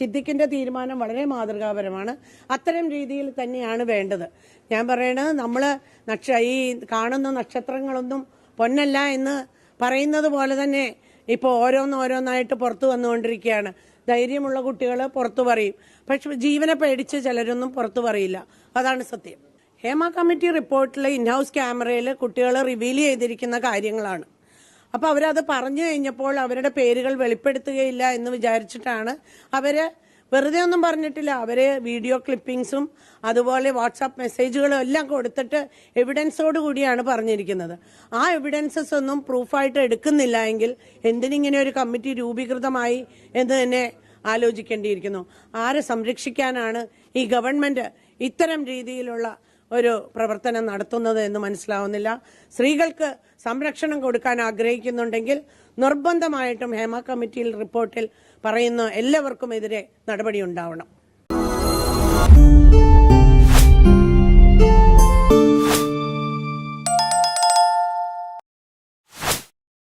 സിദ്ദിഖിന്റെ തീരുമാനം വളരെ മാതൃകാപരമാണ്. അത്തരം രീതിയിൽ തന്നെയാണ് വേണ്ടത്. ഞാൻ പറയണത് നമ്മൾ നക്ഷ ഈ കാണുന്ന നക്ഷത്രങ്ങളൊന്നും പൊന്നല്ല എന്ന് പറയുന്നത് പോലെ തന്നെ ഇപ്പോൾ ഓരോന്നോരോന്നായിട്ട് പുറത്തു വന്നുകൊണ്ടിരിക്കുകയാണ്. ധൈര്യമുള്ള കുട്ടികൾ പുറത്തു പറയും. പക്ഷെ ജീവനെ പേടിച്ച് ചിലരൊന്നും പുറത്തു പറയില്ല. അതാണ് സത്യം. ഹേമ കമ്മിറ്റി റിപ്പോർട്ടിൽ ഇൻഹൗസ് ക്യാമറയിൽ കുട്ടികൾ റിവീൽ ചെയ്തിരിക്കുന്ന കാര്യങ്ങളാണ്. അപ്പോൾ അവരത് പറഞ്ഞു കഴിഞ്ഞപ്പോൾ അവരുടെ പേരുകൾ വെളിപ്പെടുത്തുകയില്ല എന്ന് വിചാരിച്ചിട്ടാണ് അവർ വെറുതെ ഒന്നും പറഞ്ഞിട്ടില്ല. അവരെ വീഡിയോ ക്ലിപ്പിംഗ്സും അതുപോലെ വാട്സാപ്പ് മെസ്സേജുകളും എല്ലാം കൊടുത്തിട്ട് എവിഡൻസോട് കൂടിയാണ് പറഞ്ഞിരിക്കുന്നത്. ആ എവിഡൻസസ് ഒന്നും പ്രൂഫായിട്ട് എടുക്കുന്നില്ല എങ്കിൽ എന്തിനിങ്ങനെ ഒരു കമ്മിറ്റി രൂപീകൃതമായി എന്ന് തന്നെ ആലോചിക്കേണ്ടിയിരിക്കുന്നു. ആരെ സംരക്ഷിക്കാനാണ് ഈ ഗവൺമെന്റ് ഇത്തരം രീതിയിലുള്ള ഒരു പ്രവർത്തനം നടത്തുന്നത് എന്ന് മനസ്സിലാവുന്നില്ല. സ്ത്രീകൾക്ക് സംരക്ഷണം കൊടുക്കാൻ ആഗ്രഹിക്കുന്നുണ്ടെങ്കിൽ നിർബന്ധമായിട്ടും ഹേമ കമ്മിറ്റിയിൽ റിപ്പോർട്ടിൽ പറയുന്ന എല്ലാവർക്കും എതിരെ നടപടി ഉണ്ടാവണം.